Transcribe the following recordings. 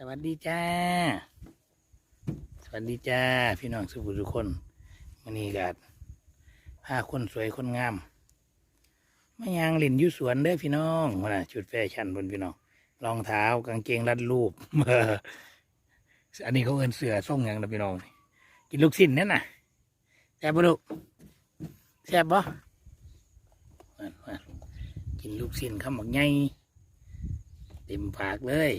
สวัสดีจ้า สวัสดีจ้า พี่น้องสุภุทุกคนวันนี้กัพาคนสวยคนงามมายังหลินยุสวนเด้อพี่น้องมานะชุดแฟชั่นบนพี่น้องรองเท้ากางเกงรัดรูปอันนี้เขาเอินเสือส่งยังนะพี่น้องกินลูกสิ้นนั่นน่ะแซ่บปลูกแซ่บปะกินลูกสิ้นคำบักไงเต็มปากเลย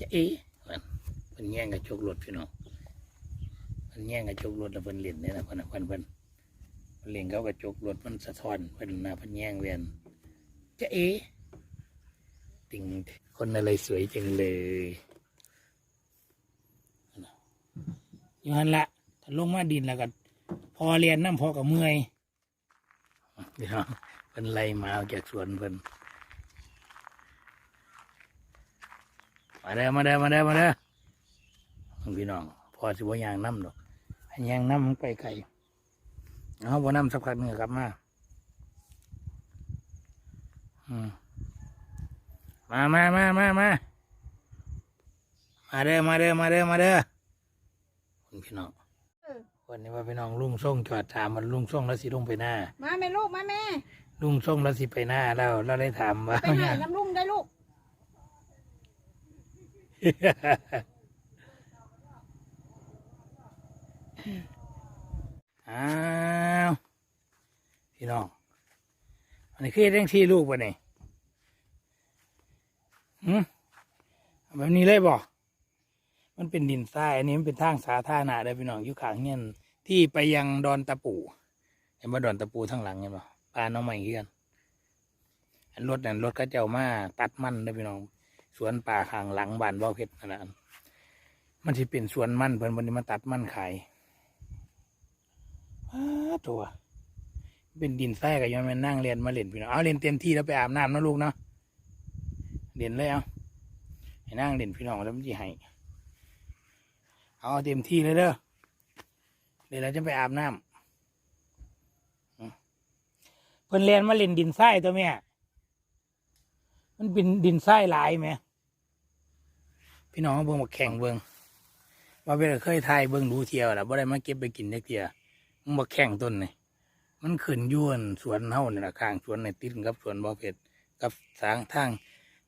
จะเอ๊ะมันมันแย่งกระจกรถพี่น้องมันแย่งกระจกรถแล้วเพิ่นเล่นเนี่ยนะเพิ่นน่ะเพิ่นเพิ่นเพิ่นเล่นเขากระจกรถมันสะท้อนเพิ่นนะเพิ่นแย่งเวียนจะเอ๊ะติงคนอะไรสวยจังเลยอยู่หันละถ้าลงมาดินแล้วก็พอเรียนน้ำพอกับเมื่อยพี่น้องเพิ่นไล่มาจากสวนเพิ่น มาเด้อมาเด้อมาเด้อมาเด้อพี่น้องพอสิบ่ยางน้ำดอกให้ยางน้ำมันไปไกลเอาบ่น้ำสักพักหนึงก็กลับมาอืมมามามามามามาเด้อมาเด้อมาเด้อมาเด้อคุณพี่น้องวันนี้ว่าพี่น้องลุงส่งจอดถามมันลุงส่งแล้วสิลงไปหน้า มาแม่ลูกมาแม่ลุงส่งแล้วสิไปหน้าแล้วเราได้ถามว่าไปไหนน้ำลุ่มได้ลูก อ้าวพี่น้อง อันนี้คือเรื่องที่ลูกปะเนี่ยหืมแบบนี้เลยบ่มันเป็นดินทรายอันนี้มันเป็นทางสาธารณะเลยพี่น้องอยู่ขางเงี้ยที่ไปยังดอนตะปูเห็นว่าดอนตะปูทั้งหลังเห็นบ่ะปลาน้องใหม่เงี้ยนอันรถนั่นรถก็เจ้ามาตัดมันเลยพี่น้อง สวนป่าข้างหลังบ้านบ่อเพชรนั่นนะมันจะเป็นสวนมันเพิ่นวันนี้มาตัดมันขายตัว เป็นดินแทรายกับย้อนมานั่งเรียนมาเล่นพี่น้องเอาเล่นเต็มที่แล้วไปอาบน้ำนะลูกเนาะเล่นเลยเอาให้นั่งเล่นพี่น้องแล้วมันจะให้เอาเต็มที่เลยเด้อเดี๋ยวเราจะไปอาบน้ำเพิ่นเรียนมาเล่นดินทรายตัวแม่มันเป็นดินทรายหลายไหม พี่น้องเบิ่งมาแข่งเบิ่งว่าเป็นเคยทายเบิ่งดูเทียวแล้วบ่ได้มาเก็บไปกินเด็กเทียมันมาแข่งต้นนี่มันขึ้นยวนสวนเฮาเนี่แหละข้างสวนในติดกับสวนบ่อเพชรกับสางทาง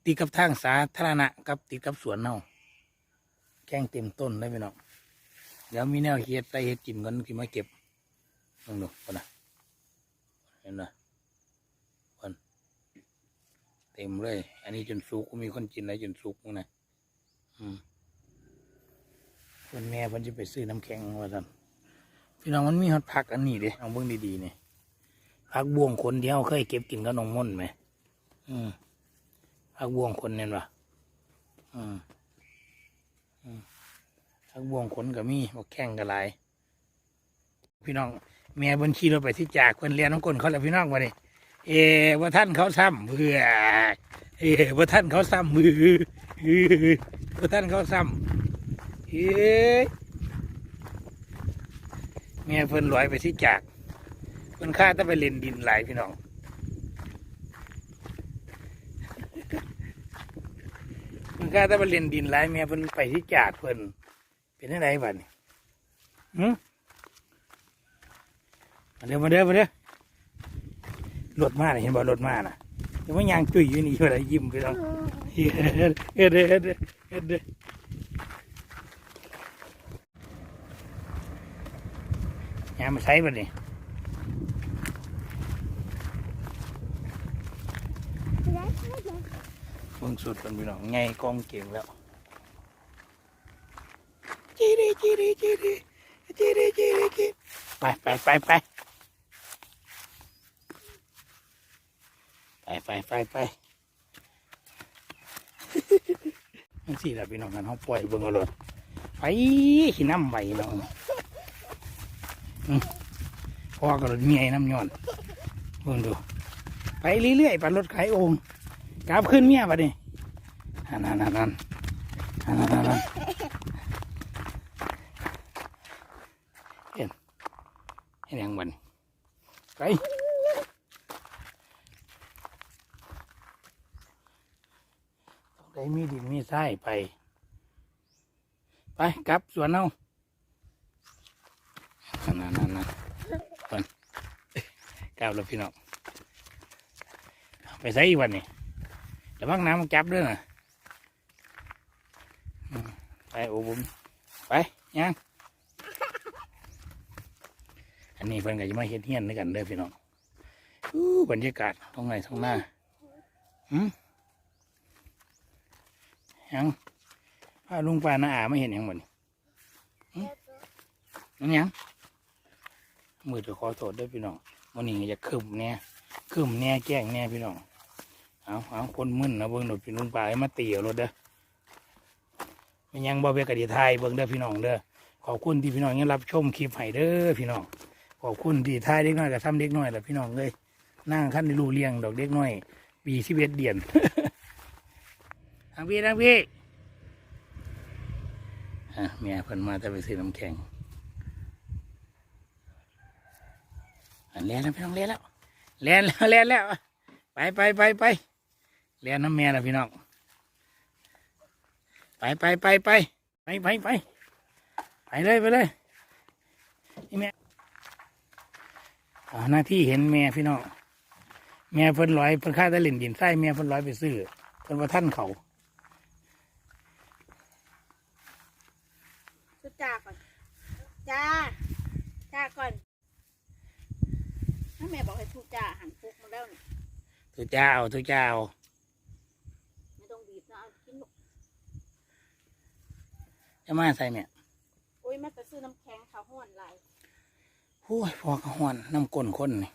ติดกับทางสาธารณะกับติดกับสวนเฮาแข่งเต็มต้นได้พี่น้องเดี๋ยวมีแนวเฮ็ดใส่เฮ็ดกินกันที่มาเก็บลองดูก่อนนะเห็นไหมคนเต็มเลย อันนี้จนสุกก็มีคนกินแล้วจนสุกนะ คนแม่เพิ่นจะไปซื้อน้ำแข็งว่าซั่นพี่น้องมันมีฮอตผักอันนี้เด้เอาเบิ่งดีๆเนี่ยผักบวงคนที่เราเคยเก็บกินกับนงม่นไหมอืมผักบวงคนเนี่ยปะอืมพักบวงคนก็มีบอกแข่งกันหลาย พี่น้องแม่บัญชีเราไปที่จากคนเรียนน้องกลเขาแล้วพี่น้องมาดิเอว่าท่านเขาซ้ำเพื่อเอว่าท่านเขาซ้ำมือ ท่านเขาซ้ำเฮ้ยแม่เพิ่นลอยไปที่จากเพิ่นข้าต้องไปเล่นดินหลายพี่น้องเพิ่นข้าต้องไปเล่นดินหลายแม่เพิ่นไปที่จากเพิ่นเป็นอะไรบ้านี่หืมมาเด้อมาเด้อมาเด้อรถมาเห็นบ่รถมาน่ะ ยังไม่ยางจุยอยู่นี่อยู่อะไรยิ้มพี่น้องเฮ็ดเฮ็ดเฮ็ดเฮ็ดเฮ็ดเฮ็ดยามมาใช้บ่นี่เบิ่งสุดเป็นพี่น้องไงกองเก่งแล้วจีดีจีดีจีดีจีดีจีดีจีไปไปไปไป ไปไปไปไปนั่นสิล่ะพี่น้องกันเขาปล่อยเบิ่งเอาเลยไปขี้น้ำใบเนาะพอกับรถเมียน้ำย้อนเบิ่งดู ไปเรื่อยๆปันรถขายโองกลับขึ้นเมียปะนี่อันนั้นอันนั้นอันนั้นนนั้นเห็นเห็นยังบันไปต้องได้ มีดินมีใช่ไป ไปกลับสวนเอานั่นนั่นนั่นคนกลับแล้วพี่น้องไปใส่อีกวันนี่ระวังน้ำมันจับด้วยนะไปโอ้บุมไปยังอันนี้เพิ่นก็จะมาเฮ็ดเฮียนด้วยกันเด้อพี่น้องอู้บรรยากาศตรงไหนตรงหน้าหืม ยังพาลุงปานาอาไม่เห็นยังหมดนี่หึนั่นยังมือจะขอโทษด้วยพี่น้องวันนี้จะคืมเนี่ยคืมเนี่ยแกล้งเนี่ยพี่น้องเอาเอาคนมึนนะเบิ่งหนดพี่ลุงป้าให้มาตีเอารถเด้อมันยังบ่เวกกะดีไทยเบิ่งเด้อพี่น้องเด้อขอบคุณที่พี่น้องยังรับชมคลิปให้เด้อพี่น้องขอบคุณที่ไทยเด็กน้อยกับทำเด็กน้อยแหละพี่น้องเลยนั่งขั้นในรูเลี้ยงดอกเด็กน้อยปีสิบเอ็ดเดือน ทางพี่ทางพี่อะเมียเพิ่นมาแต่ไปซื้อน้ำแข็งอันเลี้ยนแล้วพี่น้องเลี้ยนแล้วเลี้ยนแล้วเลี้ยนแล้ว ไปไปไปไปเลี้ยนน้ำเมียแล้วพี่น้องไปไปไปไปไปไปไปไปเลยไปเลยนี่แม่หน้าที่เห็นแม่พี่น้องแม่เพิ่นลอยเพิ่นค่าแตะลินดินไส้แม่เพิ่นลอยไปซื้อเพิ่นว่าท่านเขา ชุด จ้าก่อน จ้า จ้าก่อนถ้าแม่บอกให้ชุดจ้าหันฟุกมาแล้วนี่ทุเจ้าทุเจ้าไม่ต้องบีบนะเอากินลูกจะมาใส่เนี่ยโอ้ยแม่ไปซื้อน้ำแข็งข้าวห้อนไหลายโอ้ยพอกระหอนน้ำก้นคนนี่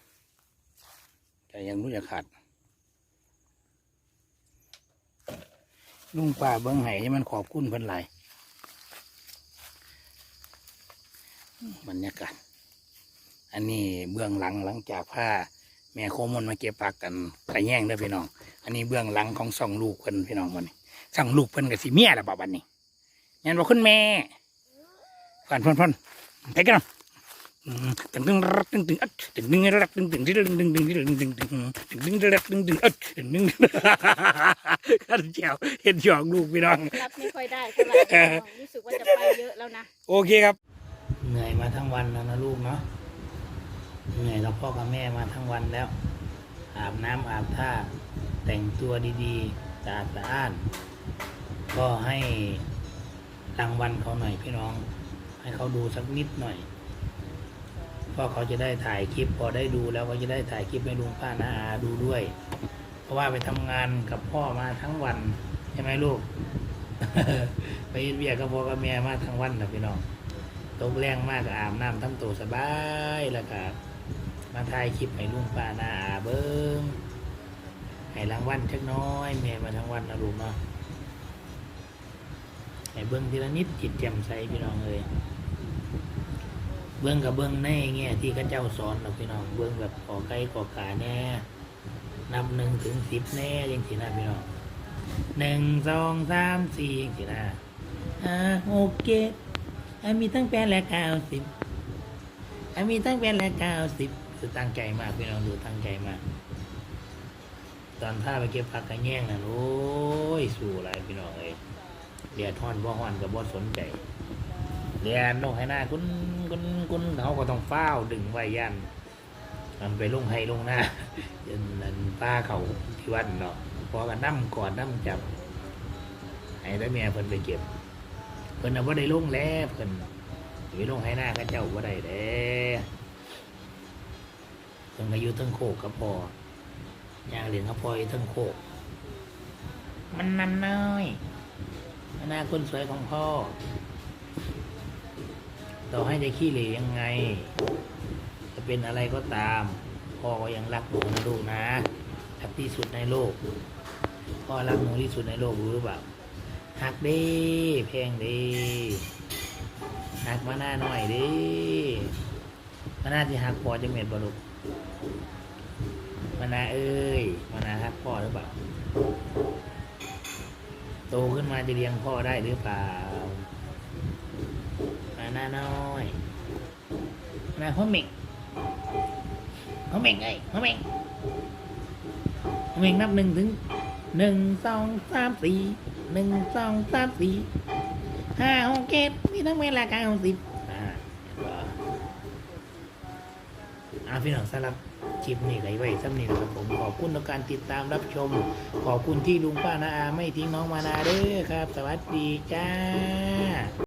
แต่ยังรู้จะขาดลุงป่าเบิ้งไห้ให้มันขอบคุณเพิ่นหลาย บรรยากาศ อันนี้เบื้องหลังหลังจากผ้าแม่โคมนมาเก็บผักกันกระแย่งเด้อพี่น้อง อันนี้เบื้องหลังของสองลูกเพิ่นพี่น้องวันนี้สองลูกเพิ่นกับสีเมียล้วบ่บัดนี้ยันบอกคุณแม่ผ่านพ่นพ่นไปกันตึงตึงรักตึงตึงอัดตึงตึงรักตึงตึงตึงตึงตึงตึงตึงตึงตึงตึงตึงรักตึงตึงอัดตึงตึงข้าเจ้าเห็นหยอกลูกพี่น้องรับไม่ค่อยได้เท่าไหร่รู้สึกว่าจะไปเยอะแล้วนะ โอเคครับ เหนื่อยมาทั้งวันแล้วนะลูกเนาะเหนื่อยกับพ่อกับแม่มาทั้งวันแล้ว อาบน้ำอาบท่า แต่งตัวดีๆสะอาดสะอ้าน ก็ให้รางวัลเขาหน่อยพี่น้อง ให้เขาดูสักนิดหน่อยพราะเขาจะได้ถ่ายคลิป พอได้ดูแล้วก็จะได้ถ่ายคลิปให้ลุงป้านาอาดูด้วย เพราะว่าไปทำงานกับพ่อมาทั้งวันใช่ไหมลูก ไปเฮ็ดเบียกกับพ่อกับแม่มาทั้งวันนะพี่น้อง ตกแรงมากก็อาบน้ำทำตัวสบายแล้วก็มาถ่ายคลิปให้ลุงป้านาอาเบิ้งให้รางวัลจักน้อยแม่มาทั้งวันนะลูกเนาะให้เบิ้งทีละนิดจิตแจ่มใสพี่น้องเลยเบื้องกับเบื้องในเงี้ยที่ข้าเจ้าสอนเราพี่น้องเบื้องแบบขอไก่ขอกาแน่นับหนึ่งถึงสิบแน่ยังสินะพี่น้องหนึ่งสองสามสี่ยังสินะอ่าหกเจ็ด มีตั้งแปดและเก้าสิบอมีตั้งแปดและเก้าสิบคือตั้งใจมากพี่น้องดูตั้งใจมาก ตอนท่าไปเก็บผักกระแย่งน่ะโอ้ยสู้อะไรพี่น้องเอ้ยเดียดท่อนบ่ฮอนกับบ่สนใจเรียนลงให้หน้าคุณคุณคุณเขาก็ต้องเฝ้าดึงไว้ยันมันไปลงให้ลงหน้าจนนันป้าเขาที่วัดเนาะพอกันนั่กอดนั่จับให้ได้เมียเพิ่นไปเก็บ เพิ่นเอาว่าได้ลงแล้วเพิ่นไปลงให้หน้าเข้าเจ้าว่าได้แล้วเพิ่นก็อยู่ทั้งโคกกับพอย่างเหรียญกับพอยทั้งโคก มันนันน้อยหน้าคนสวยของพ่อต่อให้จะขี้เหร่ยังไง จะเป็นอะไรก็ตาม พ่อก็ยังรักหนูนะลูกนะรักที่สุดในโลกพ่อรักหนูที่สุดในโลกรู้หรือเปล่า หักดีแพงดีหักมาหน้าหน่อยดิมาหน้าที่หักพอจะเม็ดบลุกมาหน้าเอ้ยมาหน้าหักพ่อหรือเปล่าโตขึ้นมาจะเลี้ยงพ่อได้หรือเปล่ามาหน้าน้อยมาหัวเม่งหัวเม่งไอ้หัวเม่งหัวเม่งนับหนึ่งถึง หนึ่งสองสามสี่หนึ่งสองสามสี่ห้าหกเจ็ดนี่ต้องเวลาการหกสิบอ่าอาพี่น้องสำหรับคลิปนี้ไว้ไว้สำนีนะครับผมขอบคุณต่อการติดตามรับชม ขอบคุณที่ลุงป้านาอาไม่ทิ้งน้องมานาเด้อครับ สวัสดีจ้า